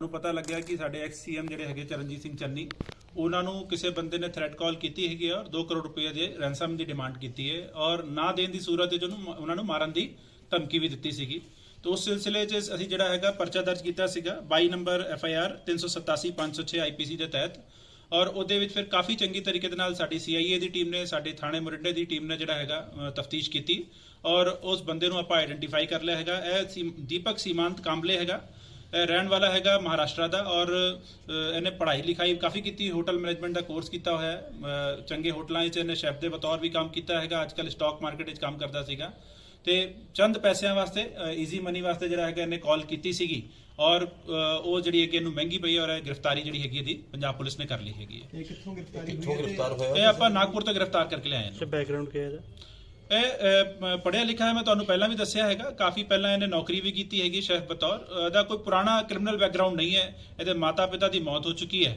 ਨੂੰ ਪਤਾ ਲੱਗਿਆ ਕਿ ਸਾਡੇ ਐਕਸ ਸੀਐਮ ਜਿਹੜੇ ਹੈਗੇ ਚਰਨਜੀਤ ਸਿੰਘ ਚੰਨੀ, ਉਹਨਾਂ ਨੂੰ ਕਿਸੇ ਬੰਦੇ ਨੇ ਥ੍ਰੈਟ ਕਾਲ ਕੀਤੀ ਹੈਗੀ ਔਰ 2 ਕਰੋੜ ਰੁਪਏ ਦੇ ਰੈਂਸਮ ਦੀ ਡਿਮਾਂਡ ਕੀਤੀ ਹੈ ਔਰ ਨਾ ਦੇਣ ਦੀ ਸੂਰਤ ਵਿੱਚ ਉਹਨੂੰ ਉਹਨਾਂ ਨੂੰ ਮਾਰਨ ਦੀ ਧਮਕੀ ਵੀ ਦਿੱਤੀ ਸੀਗੀ। ਤਾਂ ਉਸ ਸਿਲਸਿਲੇ 'ਚ ਅਸੀਂ ਜਿਹੜਾ ਹੈਗਾ ਪਰਚਾ ਦਰਜ ਕੀਤਾ ਸੀਗਾ 22 number F I R 387 506 IPC ਦੇ ਤਹਿਤ ਔਰ ਉਹਦੇ ਵਿੱਚ ਫਿਰ ਕਾਫੀ ਚੰਗੀ ਤਰੀਕੇ ਦੇ ਨਾਲ ਸਾਡੀ ਸੀਆਈਏ ਦੀ ਟੀਮ ਨੇ, ਸਾਡੇ ਥਾਣੇ ਮੋਰਿੰਡੇ ਦੀ ਟੀਮ ਨੇ ਜਿਹੜਾ ਹੈਗਾ ਤਫਤੀਸ਼ ਕੀਤੀ ਔਰ ਉਸ ਬੰਦੇ ਨੂੰ ਆਪਾਂ ਆਇਡੈਂਟੀਫਾਈ ਕਰ ਲਿਆ ਹੈਗਾ। ਇਹ ਸੀ- ਦੀਪਕ ਸੀਮਾਂਤ ਕਾਂਬਲੇ ਹੈਗਾ ਰਹਿਣ ਵਾਲਾ ਹੈਗਾ ਮਹਾਰਾਸ਼ਟਰ ਦਾ ਔਰ ਇਹਨੇ ਪੜ੍ਹਾਈ ਲਿਖਾਈ ਕਾਫੀ ਕੀਤੀ ਹੋਟਲ ਮੈਨੇਜਮੈਂਟ ਦਾ ਕੋਰਸ ਕੀਤਾ ਹੋਇਆ ਹੈ। ਚੰਗੇ ਹੋਟਲਾਂ 'ਚ ਇਹਨੇ ਸ਼ੈਫ ਦੇ ਬਤੌਰ ਵੀ ਕੰਮ ਕੀਤਾ ਹੈਗਾ ਅੱਜ ਕੱਲ ਸਟਾਕ ਮਾਰਕੀਟ 'ਚ ਕੰਮ ਕਰਦਾ ਸੀਗਾ। ਤੇ ਚੰਦ ਪੈਸਿਆਂ ਵਾਸਤੇ ਈਜ਼ੀ ਮਨੀ ਵਾਸਤੇ ਜਿਹੜਾ ਹੈਗਾ ਇਹਨੇ ਕਾਲ ਕੀਤੀ ਸੀਗੀ ਔਰ ਉਹ ਜਿਹੜੀ ਹੈਗੀ ਇਹਨੂੰ ਮਹਿੰਗੀ ਪਈ ਔਰ ਇਹ ਗ੍ਰਿਫਤਾਰੀ ਜਿਹੜੀ ਹੈਗੀ ਇਹਦੀ ਪੰਜਾਬ ਪੁਲਿਸ ਨੇ ਕਰ ਲਈ ਹੈਗੀ ਹੈ। ਇਹ ਕਿੱਥੋਂ ਗ੍ਰਿਫਤਾਰੀ ਕਿੱਥੋਂ ਹੋਈ ਹੈ? ਤੇ ਗ੍ਰਿਫਤਾਰ ਇਹ ਹੋਇਆ ਆਪਾਂ ਨਾਗਪੁਰ ਤੋਂ ਗ੍ਰਿਫਤਾਰ ਕਰਕੇ ਲਿਆਏ ਨੇ। ਬੈਕਗ੍ਰਾਉਂਡ ਕੀ ਹੈ ਇਹਦਾ? ਇਹ ਪੜਿਆ ਲਿਖਿਆ ਹੈ, ਮੈਂ ਤੁਹਾਨੂੰ ਪਹਿਲਾਂ ਵੀ ਦੱਸਿਆ ਹੈਗਾ। ਕਾਫੀ ਪਹਿਲਾਂ ਇਹਨੇ ਨੌਕਰੀ ਵੀ ਕੀਤੀ ਹੈਗੀ, ਸ਼ੈਫ ਬਤੌਰ। ਇਹਦਾ ਕੋਈ ਪੁਰਾਣਾ ਕ੍ਰਿਮੀਨਲ ਬੈਕਗ੍ਰਾਉਂਡ ਨਹੀਂ ਹੈ। ਇਹਦੇ ਮਾਤਾ ਪਿਤਾ ਦੀ ਮੌਤ ਹੋ ਚੁੱਕੀ ਹੈ।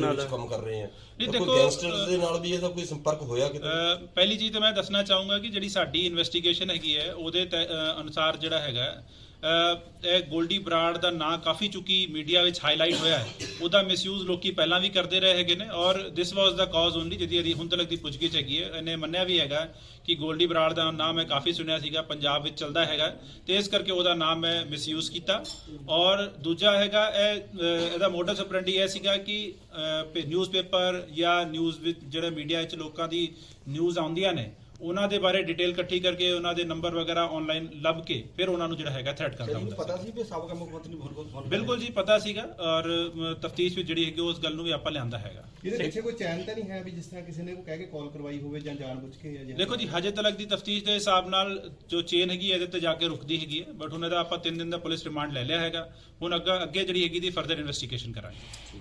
ਦੇ ਵਿੱਚ ਕੰਮ ਕਰ ਰਹੇ ਆ ਨਹੀਂ, ਦੇਖੋ, ਗੈਂਗਸਟਰਸ ਦੇ ਨਾਲ ਵੀ ਇਹਦਾ ਕੋਈ ਸੰਪਰਕ ਹੋਇਆ ਕਿਤੇ? ਪਹਿਲੀ ਚੀਜ਼ ਤਾਂ ਮੈਂ ਦੱਸਣਾ ਚਾਹੂੰਗਾ ਕਿ ਜਿਹੜੀ ਸਾਡੀ ਇਨਵੈਸਟੀਗੇਸ਼ਨ ਹੈਗੀ ਹੈ ਉਹਦੇ ਅਨੁਸਾਰ ਜਿਹੜਾ ਹੈਗਾ ਇਹ ਗੋਲਡੀ ਬਰਾੜ ਦਾ ਨਾਂ ਕਾਫੀ ਚੁੱਕੀ ਮੀਡੀਆ ਵਿੱਚ ਹਾਈਲਾਈਟ ਹੋਇਆ ਹੈ। ਉਹਦਾ ਮਿਸਯੂਜ਼ ਲੋਕੀ ਪਹਿਲਾਂ ਵੀ ਕਰਦੇ ਰਹੇ ਹੈਗੇ ਨੇ ਔਰ ਦਿਸ ਵਾਸ ਦਾ ਕਾਜ਼ ਓਨਲੀ ਜਿਹਦੀ ਇਹਦੀ ਹੁਣ ਤੱਕ ਦੀ ਪੁੱਛਗਿੱਛ ਹੈਗੀ ਹੈ। ਇਹਨੇ ਮੰਨਿਆ ਵੀ ਹੈਗਾ ਕਿ ਗੋਲਡੀ ਬਰਾੜ ਦਾ ਨਾਮ ਮੈਂ ਕਾਫੀ ਸੁਣਿਆ ਸੀਗਾ, ਪੰਜਾਬ ਵਿੱਚ ਚੱਲਦਾ ਹੈਗਾ। ਤੇ ਇਸ ਕਰਕੇ ਉਹਦਾ ਨਾਮ ਮੈਂ ਮਿਸਯੂਜ਼ ਕੀਤਾ। ਔਰ ਦੂਜਾ ਹੈਗਾ, ਇਹ ਇਹਦਾ ਮੋਟਿਵ ਆਪਰੈਂਡੀ ਇਹ ਸੀਗਾ ਕਿ ਨਿਊਜ਼ਪੇਪਰ ਜਾਂ ਨਿਊਜ਼ ਵਿੱਚ ਜਿਹੜੇ ਮੀਡੀਆ ਵਿੱਚ ਲੋਕਾਂ ਦੀ ਨਿਊਜ਼ ਆਉਂਦੀਆਂ ਨੇ ਉਹਨਾਂ ਦੇ ਬਾਰੇ ਡਿਟੇਲ ਇਕੱਠੀ ਕਰਕੇ ਉਹਨਾਂ ਦੇ ਨੰਬਰ ਵਗੈਰਾ ਆਨਲਾਈਨ ਲੱਭ ਕੇ ਫਿਰ ਉਹਨਾਂ ਨੂੰ ਜਿਹੜਾ ਹੈਗਾ ਥ੍ਰੈਟ ਕਰਦਾ ਹੁੰਦਾ ਪਤਾ ਸੀ। ਕਿ ਸਾਬਕਾ ਮੁੱਖ ਮੰਤਰੀ ਬਹੁਤ ਬਹੁਤ ਬਿਲਕੁਲ ਜੀ ਪਤਾ ਸੀਗਾ ਔਰ ਤਫਤੀਸ਼ ਵਿੱਚ ਜਿਹੜੀ ਹੈਗੀ ਉਸ ਗੱਲ ਨੂੰ ਵੀ ਆਪਾਂ ਲਿਆਂਦਾ ਹੈਗਾ। ਇਹਦੇ ਪਿੱਛੇ ਕੋਈ ਚੈਨ ਤਾਂ ਨਹੀਂ ਹੈ ਵੀ ਜਿਸ ਤਰ੍ਹਾਂ ਕਿਸੇ ਨੇ ਕੋਈ ਕਹਿ ਕੇ ਕਾਲ ਕਰਵਾਈ ਹੋਵੇ ਜਾਂ ਜਾਣਬੁੱਝ ਕੇ ਜਾਂ ਦੇਖੋ ਜੀ ਹਜੇ ਤੱਕ ਦੀ ਤਫਤੀਸ਼ ਦੇ ਹਿਸਾਬ ਨਾਲ ਜੋ ਚੇਨ ਹੈਗੀ ਹੈ, ਇਹਦੇ ਤੇ ਜਾ ਕੇ ਰੁਕਦੀ ਹੈਗੀ ਹੈ ਬਟ ਹੁਣ ਇਹਦਾ ਆਪਾਂ 3 ਦਿਨ ਦਾ ਪੁਲਿਸ ਰਿਮਾਂਡ ਲੈ ਲਿਆ ਹੈਗਾ। ਹੁਣ ਅੱਗਾ ਅੱਗੇ ਜਿਹੜੀ ਹੈਗੀ ਦੀ ਫਰਦਰ ਇਨਵੈਸਟੀਗੇਸ਼ਨ ਕਰਾਂਗੇ।